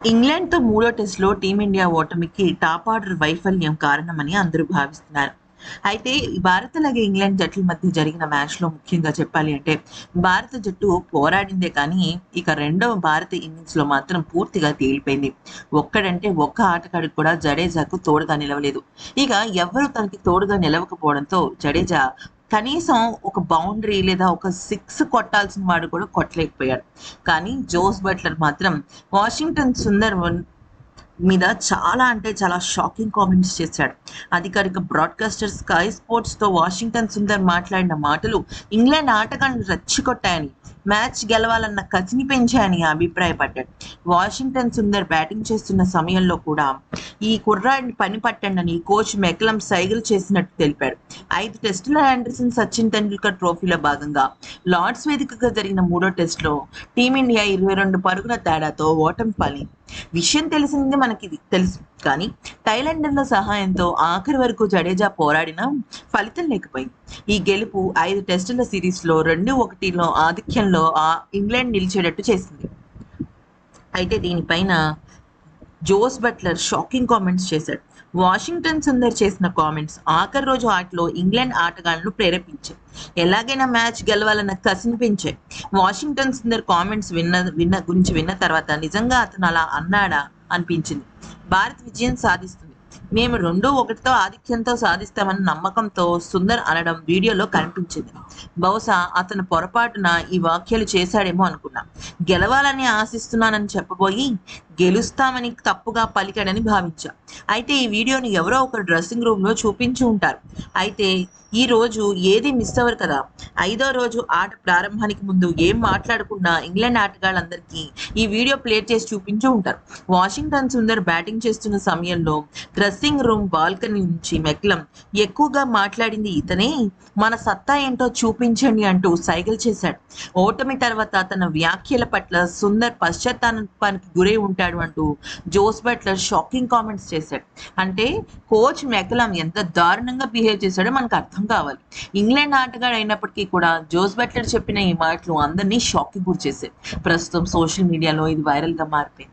ఇంగ్లాండ్తో మూడో టెస్ట్లో టీమిండియా ఓటమికి టాప్ ఆర్డర్ వైఫల్యం కారణమని అందరూ భావిస్తున్నారు. అయితే భారత్ అలాగే ఇంగ్లాండ్ జట్ల మధ్య జరిగిన మ్యాచ్లో ముఖ్యంగా చెప్పాలి అంటే భారత జట్టు పోరాడిందే కానీ ఇక రెండవ భారత ఇన్నింగ్స్లో మాత్రం పూర్తిగా తేలిపోయింది. ఒక్కడంటే ఒక్క ఆటగాడికి కూడా జడేజాకు తోడుగా నిలవలేదు. ఇక ఎవరు తనకి తోడుగా నిలవకపోవడంతో జడేజా కనీసం ఒక బౌండరీ లేదా ఒక సిక్స్ కొట్టాల్సిన వాడు కూడా కొట్టలేకపోయాడు. కానీ జోస్ బట్లర్ మాత్రం వాషింగ్టన్ సుందర్ మీద చాలా అంటే చాలా షాకింగ్ కామెంట్స్ చేశాడు. అధికారిక బ్రాడ్కాస్టర్ స్కై స్పోర్ట్స్తో వాషింగ్టన్ సుందర్ మాట్లాడిన మాటలు ఇంగ్లాండ్ ఆటగాళ్ళను రెచ్చికొట్టాయని మ్యాచ్ గెలవాలన్న కసిని పెంచాయని అభిప్రాయపడ్డాడు. వాషింగ్టన్ సుందర్ బ్యాటింగ్ చేస్తున్న సమయంలో కూడా ఈ కుర్రాడిని పని పట్టండి కోచ్ మెకలం సైగల్ చేసినట్టు తెలిపాడు. ఐదు టెస్టుల ఆండర్సన్ సచిన్ టెండూల్కర్ ట్రోఫీలో భాగంగా లార్డ్స్ వేదికగా జరిగిన మూడో టెస్టులో టీమిండియా ఇరవై రెండు పరుగుల తేడాతో ఓటమి పాలింది విషయం తెలిసింది మనకి తెలుసు. కానీ థైలాండర్ల సహాయంతో ఆఖరి వరకు జడేజా పోరాడిన ఫలితం లేకపోయింది. ఈ గెలుపు ఐదు టెస్టుల సిరీస్లో రెండు ఒకటిలో ఆధిక్యంలో ఆ ఇంగ్లాండ్ నిలిచేటట్టు చేసింది. అయితే దీనిపైన జోస్ బట్లర్ షాకింగ్ కామెంట్స్ చేశాడు. వాషింగ్టన్ సుందర్ చేసిన కామెంట్స్ ఆఖరి రోజు ఆటలో ఇంగ్లాండ్ ఆటగాళ్ళను ప్రేరేపించాయి. ఎలాగైనా మ్యాచ్ గెలవాలన్న కసినిపించాయి వాషింగ్టన్ సుందర్ కామెంట్స్ విన్న విన్న గురించి విన్న తర్వాత నిజంగా అతను అలా అన్నాడా? అనిపించింది. భారత్ విజయం సాధిస్తుంది. మేము రెండు ఒకటితో ఆధిక్యంతో సాధిస్తామన్న నమ్మకంతో సుందర్ అనడం వీడియోలో కనిపించింది. బహుశా అతను పొరపాటున ఈ వ్యాఖ్యలు చేశాడేమో అనుకున్నా. గెలవాలని ఆశిస్తున్నానని చెప్పబోయి గెలుస్తామని తప్పుగా పలికాడని భావించా. అయితే ఈ వీడియోని ఎవరో ఒకరు డ్రెస్సింగ్ రూమ్లో చూపించి ఉంటారు. అయితే ఈ రోజు ఏది మిస్ అవ్వరు కదా. ఐదో రోజు ఆట ప్రారంభానికి ముందు ఏం మాట్లాడుకున్నా ఇంగ్లాండ్ ఆటగాళ్ళందరికీ ఈ వీడియో ప్లే చేసి చూపించి ఉంటారు. వాషింగ్టన్ సుందర్ బ్యాటింగ్ చేస్తున్న సమయంలో డ్రెస్సింగ్ రూమ్ బాల్కనీ నుంచి మెక్లం ఎక్కువగా మాట్లాడింది ఇతనే. మన సత్తా ఏంటో చూపించండి అంటూ సైకిల్ చేశాడు. ఓటమి తర్వాత తన వ్యాఖ్యల పట్ల సుందర్ పశ్చాత్తాపానికి గురై ఉంటాడు అంటూ జోస్ బట్లర్ షాకింగ్ కామెంట్స్ చేశాడు. అంటే కోచ్ మెకలం ఎంత దారుణంగా బిహేవ్ చేశాడో మనకు అర్థం కావాలి. ఇంగ్లాండ్ ఆటగాడు అయినప్పటికీ కూడా జోస్ బట్లర్ చెప్పిన ఈ మాటలు అందరినీ షాక్కి గురి చేశాయి ప్రస్తుతం సోషల్ మీడియాలో ఇది వైరల్గా మారిపోయింది.